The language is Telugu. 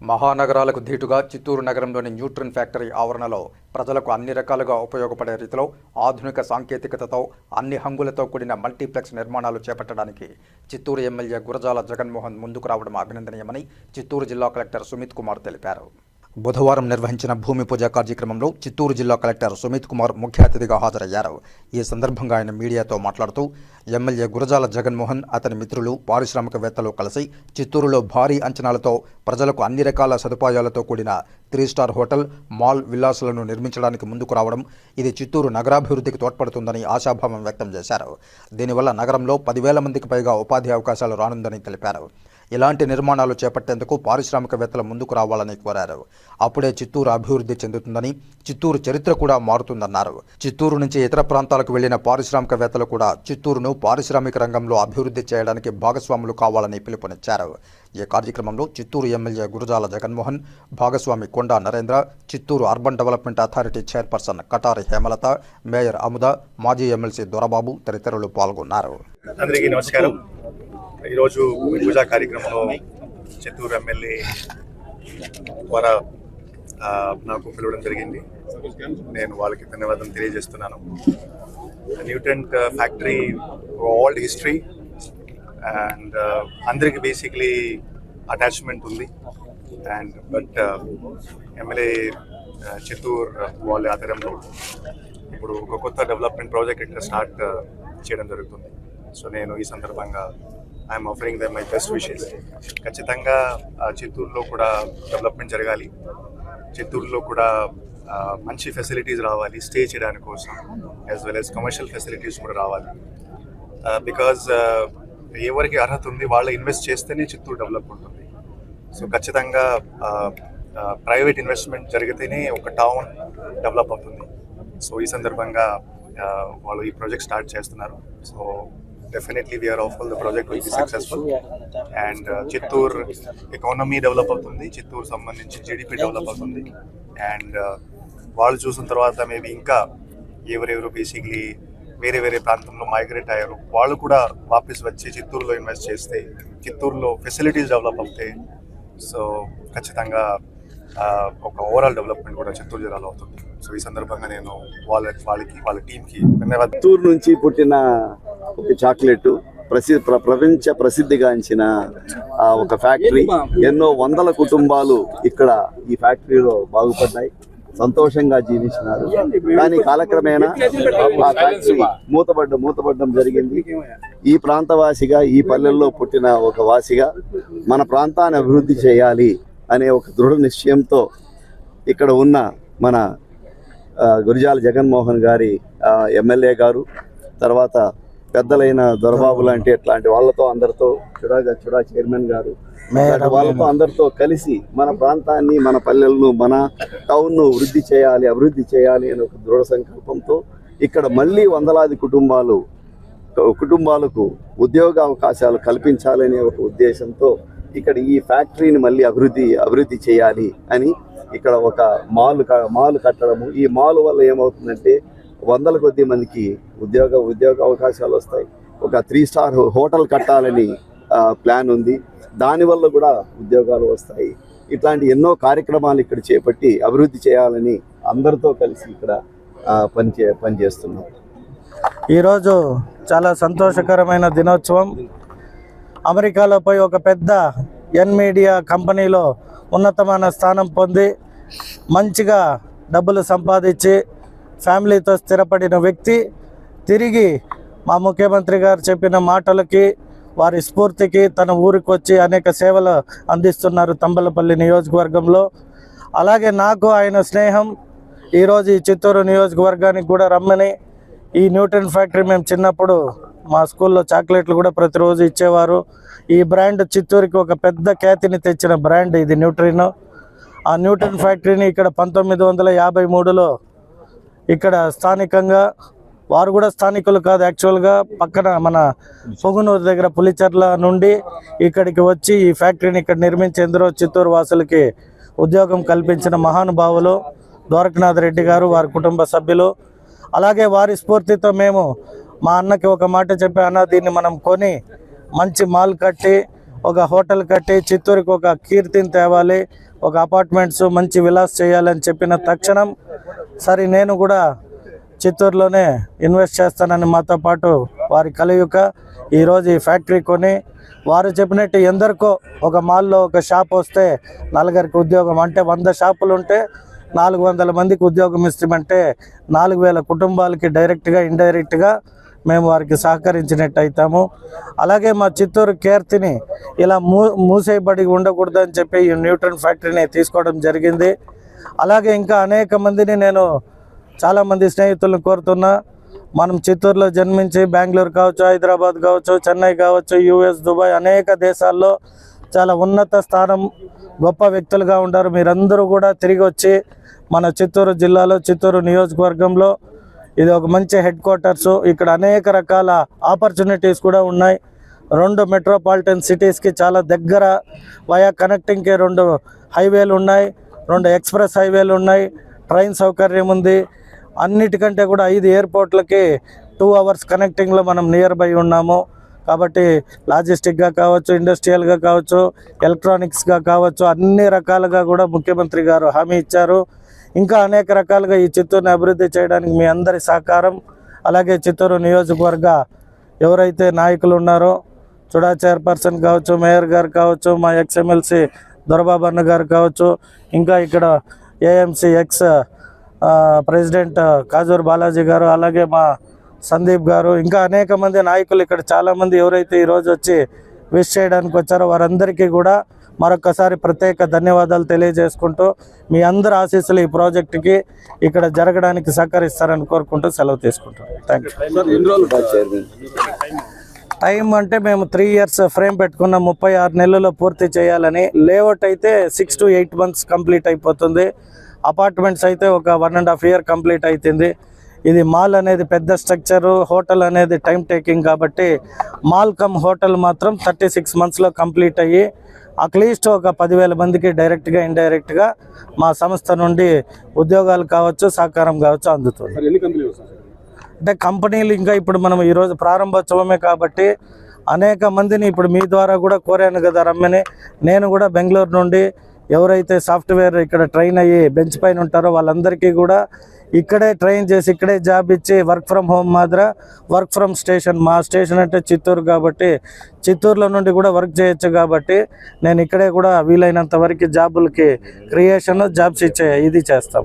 మహానగరాలకు ధీటుగా చిత్తూరు నగరంలోని న్యూట్రిన్ ఫ్యాక్టరీ ఆవరణలో ప్రజలకు అన్ని రకాలుగా ఉపయోగపడే రీతిలో ఆధునిక సాంకేతికతతో అన్ని హంగులతో కూడిన మల్టీప్లెక్స్ నిర్మాణాలు చేపట్టడానికి చిత్తూరు ఎమ్మెల్యే గురజాల జగన్మోహన్ ముందుకు రావడం అభినందనీయమని చిత్తూరు జిల్లా కలెక్టర్ సుమిత్ కుమార్ తెలిపారు. బుధవారం నిర్వహించిన భూమి పూజ కార్యక్రమంలో చిత్తూరు జిల్లా కలెక్టర్ సుమిత్ కుమార్ ముఖ్య అతిథిగా హాజరయ్యారు. ఈ సందర్భంగా ఆయన మీడియాతో మాట్లాడుతూ ఎమ్మెల్యే గురజాల జగన్మోహన్ అతని మిత్రులు పారిశ్రామికవేత్తలు కలిసి చిత్తూరులో భారీ అంచనాలతో ప్రజలకు అన్ని రకాల సదుపాయాలతో కూడిన త్రీ స్టార్ హోటల్ మాల్ విల్లాసులను నిర్మించడానికి ముందుకు రావడం ఇది చిత్తూరు నగరాభివృద్ధికి తోడ్పడుతుందని ఆశాభావం వ్యక్తం చేశారు. దీనివల్ల నగరంలో పదివేల మందికి పైగా ఉపాధి అవకాశాలు రానుందని తెలిపారు. ఇలాంటి నిర్మాణాలు చేపట్టేందుకు పారిశ్రామికవేత్తలు ముందుకు రావాలని కోరారు. అప్పుడే చిత్తూరు అభివృద్ధి చెందుతుందని చిత్తూరు చరిత్ర కూడా మారుతుందన్నారు. చిత్తూరు నుంచి ఇతర ప్రాంతాలకు వెళ్ళిన పారిశ్రామికవేత్తలు కూడా చిత్తూరును పారిశ్రామిక రంగంలో అభివృద్ధి చేయడానికి భాగస్వాములు కావాలని పిలుపునిచ్చారు. ఈ కార్యక్రమంలో చిత్తూరు ఎమ్మెల్యే గురజాల జగన్మోహన్ భాగస్వామి Konda Narendra Chittoor urban development authority chairperson Katari Hemalatha mayor Amuda మాజీ ఎమ్మెల్సీ దొరబాబు తదితరులు పాల్గొన్నారు. అందరికీ నమస్కారం. ఈరోజు భూమి పూజా కార్యక్రమంలో చిత్తూరు ఎమ్మెల్యే ద్వారా నాకు పిలవడం జరిగింది. నేను వాళ్ళకి ధన్యవాదం తెలియజేస్తున్నాను. న్యూటెంట్ ఫ్యాక్టరీ ఓల్డ్ హిస్టరీ అండ్ అందరికి బేసిక్లీ అటాచ్మెంట్ ఉంది. అండ్ బట్ ఎమ్మెల్యే చిత్తూరు వాళ్ళ ఆధారంలో ఇప్పుడు ఒక కొత్త డెవలప్మెంట్ ప్రాజెక్ట్ ఇక్కడ స్టార్ట్ uh, చేయడం జరుగుతుంది. సో నేను ఈ సందర్భంగా I'm offering the my best wishes ఖచ్చితంగా చిత్తూరులో కూడా డెవలప్మెంట్ జరగాలి. చిత్తూరులో కూడా మంచి ఫెసిలిటీస్ రావాలి స్టే చేయడానికి కోసం as well as commercial facilities కూడా రావాలి. బికాజ్ ఎవరికి అర్హత ఉంది వాళ్ళు ఇన్వెస్ట్ చేస్తేనే చిత్తూరు డెవలప్ ఉంటుంది సో ఖచ్చితంగా ప్రైవేట్ ఇన్వెస్ట్మెంట్ జరిగితేనే ఒక టౌన్ డెవలప్ అవుతుంది. సో ఈ సందర్భంగా వాళ్ళు ఈ ప్రాజెక్ట్ స్టార్ట్ చేస్తున్నారు. So definitely we are of the project will be successful and Chittoor economy develop అవుతుంది. చిత్తూరు సంబంధించి జీడిపి డెవలప్ అవుతుంది. అండ్ వాళ్ళు చూసిన తర్వాత మేబీ ఇంకా ఎవరెవరు బేసిక్లీ వేరే వేరే ప్రాంతంలో మైగ్రేట్ అయ్యారు. వాళ్ళు కూడా వాపస్ వచ్చి చిత్తూరులో ఇన్వెస్ట్ చేస్తే చిత్తూరులో ఫెసిలిటీస్ డెవలప్ అవుతాయి సో ఖచ్చితంగా ఒక ఓవరాల్ డెవలప్మెంట్ కూడా చిత్తూరు జిల్లాలో అవుతుంది. సో ఈ సందర్భంగా నేను వాళ్ళ వాళ్ళకి వాళ్ళ టీంకి ధన్యవాదాలు. చిత్తూరు నుంచి పుట్టిన ఒక చాక్లెట్ ప్రసిద్ధ ప్ర- ప్రపంచ ప్రసిద్ధిగాంచిన ఒక ఫ్యాక్టరీ. ఎన్నో వందల కుటుంబాలు ఇక్కడ ఈ ఫ్యాక్టరీలో బాగుపడ్డాయి. సంతోషంగా జీవించినారు కానీ కాలక్రమేణా ఆ ఫ్యాక్టరీ మూతపడ్డ మూతపడడం జరిగింది. ఈ ప్రాంతవాసిగా ఈ పల్లెల్లో పుట్టిన ఒక వాసిగా మన ప్రాంతాన్ని అభివృద్ధి చేయాలి అనే ఒక దృఢ నిశ్చయంతో ఇక్కడ ఉన్న మన గురిజాల జగన్మోహన్ గారి ఎమ్మెల్యే గారు తర్వాత పెద్దలైన దొరబాబు లాంటి ఇట్లాంటి వాళ్ళతో అందరితో చుడా చుడా చైర్మన్ గారు వాళ్ళతో అందరితో కలిసి మన ప్రాంతాన్ని మన పల్లెలను మన టౌన్ను వృద్ధి చేయాలి అభివృద్ధి చేయాలి అనే ఒక దృఢ సంకల్పంతో ఇక్కడ మళ్ళీ వందలాది కుటుంబాలు కుటుంబాలకు ఉద్యోగ అవకాశాలు కల్పించాలనే ఒక ఉద్దేశంతో ఇక్కడ ఈ ఫ్యాక్టరీని మళ్ళీ అభివృద్ధి అభివృద్ధి చేయాలి అని ఇక్కడ ఒక మాల్ మాల్ కట్టడము. ఈ మాల్ వల్ల ఏమవుతుందంటే వందల కొద్ది మందికి ఉద్యోగ ఉద్యోగ అవకాశాలు వస్తాయి ఒక త్రీ స్టార్ హోటల్ కట్టాలని ప్లాన్ ఉంది. దానివల్ల కూడా ఉద్యోగాలు వస్తాయి. ఇట్లాంటి ఎన్నో కార్యక్రమాలు ఇక్కడ చేపట్టి అభివృద్ధి చేయాలని అందరితో కలిసి ఇక్కడ పనిచే పనిచేస్తున్నాం ఈరోజు చాలా సంతోషకరమైన దినోత్సవం. అమెరికాలో పోయి ఒక పెద్ద ఎన్ మీడియా కంపెనీలో ఉన్నతమైన స్థానం పొంది మంచిగా డబ్బులు సంపాదించి ఫ్యామిలీతో స్థిరపడిన వ్యక్తి తిరిగి మా ముఖ్యమంత్రి గారు చెప్పిన మాటలకి వారి స్ఫూర్తికి తన ఊరికి వచ్చి అనేక సేవలు అందిస్తున్నారు తంబలపల్లి నియోజకవర్గంలో. అలాగే నాకు ఆయన స్నేహం ఈరోజు ఈ చిత్తూరు నియోజకవర్గానికి కూడా రమ్మని ఈ న్యూటన్ ఫ్యాక్టరీ మేము చిన్నప్పుడు మా స్కూల్లో చాక్లెట్లు కూడా ప్రతిరోజు ఇచ్చేవారు. ఈ బ్రాండ్ చిత్తూరుకి ఒక పెద్ద ఖ్యాతిని తెచ్చిన బ్రాండ్ ఇది న్యూట్రిన్. ఆ న్యూటన్ ఫ్యాక్టరీని ఇక్కడ పంతొమ్మిది వందల యాభై మూడులో ఇక్కడ స్థానికంగా వారు కూడా స్థానికులు కాదు. యాక్చువల్గా పక్కన మన పొగునూరు దగ్గర పులిచెర్ల నుండి ఇక్కడికి వచ్చి ఈ ఫ్యాక్టరీని ఇక్కడ నిర్మించేందులో చిత్తూరు వాసులకి ఉద్యోగం కల్పించిన మహానుభావులు ద్వారకనాథ్ రెడ్డి గారు వారి కుటుంబ సభ్యులు. అలాగే వారి స్ఫూర్తితో మేము మా అన్నకి ఒక మాట చెప్పి అన్న దీన్ని మనం కొని మంచి మాల్ కట్టి ఒక హోటల్ కట్టి చిత్తూరుకి ఒక కీర్తిని తేవాలి ఒక అపార్ట్మెంట్స్ మంచి విలాస్ చేయాలని చెప్పిన తక్షణం సరే నేను కూడా చిత్తూరులోనే ఇన్వెస్ట్ చేస్తానని మాతో పాటు వారి కలయిక ఈరోజు ఈ ఫ్యాక్టరీ కొని వారు చెప్పినట్టు ఎందరికో ఒక మాల్లో ఒక షాప్ వస్తే నలుగురికి ఉద్యోగం అంటే వంద షాపులు ఉంటే నాలుగు వందల మందికి ఉద్యోగం ఇస్తామంటే నాలుగు వేల కుటుంబాలకి డైరెక్ట్గా ఇండైరెక్ట్గా మేము వారికి సహకరించినట్టు అవుతాము అలాగే మా చిత్తూరు కీర్తిని ఇలా మూ మూసేయబడి ఉండకూడదని చెప్పి ఈ న్యూట్రన్ ఫ్యాక్టరీని తీసుకోవడం జరిగింది. అలాగే ఇంకా అనేక మందిని నేను చాలామంది స్నేహితులను కోరుతున్నా మనం చిత్తూరులో జన్మించి బెంగళూరు కావచ్చు హైదరాబాద్ కావచ్చు చెన్నై కావచ్చు యూఎస్ దుబాయ్ అనేక దేశాల్లో చాలా ఉన్నత స్థానం గొప్ప వ్యక్తులుగా ఉంటారు. మీరందరూ కూడా తిరిగి వచ్చి మన చిత్తూరు జిల్లాలో చిత్తూరు నియోజకవర్గంలో ఇది ఒక మంచి హెడ్ క్వార్టర్స్ ఇక్కడ అనేక రకాల ఆపర్చునిటీస్ కూడా ఉన్నాయి. రెండు మెట్రోపాలిటన్ సిటీస్కి చాలా దగ్గర వయా కనెక్టింగ్కి రెండు హైవేలు ఉన్నాయి. రెండు ఎక్స్ప్రెస్ హైవేలు ఉన్నాయి. ట్రైన్ సౌకర్యం ఉంది. అన్నిటికంటే కూడా ఐదు ఎయిర్పోర్ట్లకి టూ అవర్స్ కనెక్టింగ్లో మనం నియర్ బై ఉన్నాము. కాబట్టి లాజిస్టిక్గా కావచ్చు ఇండస్ట్రియల్గా కావచ్చు ఎలక్ట్రానిక్స్గా కావచ్చు అన్ని రకాలుగా కూడా ముఖ్యమంత్రి గారు హామీ ఇచ్చారు. ఇంకా అనేక రకాలుగా ఈ చిత్తూరుని అభివృద్ధి చేయడానికి మీ అందరి సహకారం అలాగే చిత్తూరు నియోజకవర్గ ఎవరైతే నాయకులు ఉన్నారో చుడా చైర్పర్సన్ కావచ్చు మేయర్ గారు కావచ్చు మా ఎక్స్ఎమ్మెల్సీ దొరబాబన్న గారు కావచ్చు ఇంకా ఇక్కడ AMC ex president Kajur Balaji గారు అలాగే మా సందీప్ గారు ఇంకా అనేక మంది నాయకులు ఇక్కడ చాలామంది ఎవరైతే ఈరోజు వచ్చి విష్ చేయడానికి వచ్చారో వారందరికీ కూడా మరొకసారి ప్రత్యేక ధన్యవాదాలు తెలియజేసుకుంటూ మీ అందరి ఆశీస్సులు ఈ ప్రాజెక్టుకి ఇక్కడ జరగడానికి సహకరిస్తారని కోరుకుంటూ సెలవు తీసుకుంటాం థ్యాంక్ టైం అంటే మేము త్రీ ఇయర్స్ ఫ్రేమ్ పెట్టుకున్న. ముప్పై ఆరు నెలల్లో పూర్తి చేయాలని. లేఅవుట్ అయితే six to eight months complete అయిపోతుంది. అపార్ట్మెంట్స్ అయితే ఒక one and half year complete అవుతుంది ఇది మాల్ అనేది పెద్ద స్ట్రక్చరు హోటల్ అనేది టైం టేకింగ్ కాబట్టి మాల్ కమ్ హోటల్ మాత్రం థర్టీ సిక్స్ మంత్స్లో కంప్లీట్ అయ్యి అట్లీస్ట్ ఒక పదివేల మందికి డైరెక్ట్గా ఇండైరెక్ట్గా మా సంస్థ నుండి ఉద్యోగాలు కావచ్చు సహకారం కావచ్చు అందుతుంది. అంటే కంపెనీలు ఇంకా ఇప్పుడు మనం ఈరోజు ప్రారంభోత్సవమే కాబట్టి అనేక మందిని ఇప్పుడు మీ ద్వారా కూడా కోరాను కదా రమ్మని. నేను కూడా బెంగళూరు నుండి ఎవరైతే సాఫ్ట్వేర్ ఇక్కడ ట్రైన్ అయ్యి బెంచ్ పైన ఉంటారో వాళ్ళందరికీ కూడా ఇక్కడే ట్రైన్ చేసి ఇక్కడే జాబ్ ఇచ్చి వర్క్ ఫ్రమ్ హోమ్ మాదిర వర్క్ ఫ్రమ్ స్టేషన్. మా స్టేషన్ అంటే చిత్తూరు కాబట్టి చిత్తూరులో నుండి కూడా వర్క్ చేయొచ్చు కాబట్టి నేను ఇక్కడే కూడా వీలైనంత వరకు జాబులకి క్రియేషన్ జాబ్స్ ఇచ్చే ఇది చేస్తాం.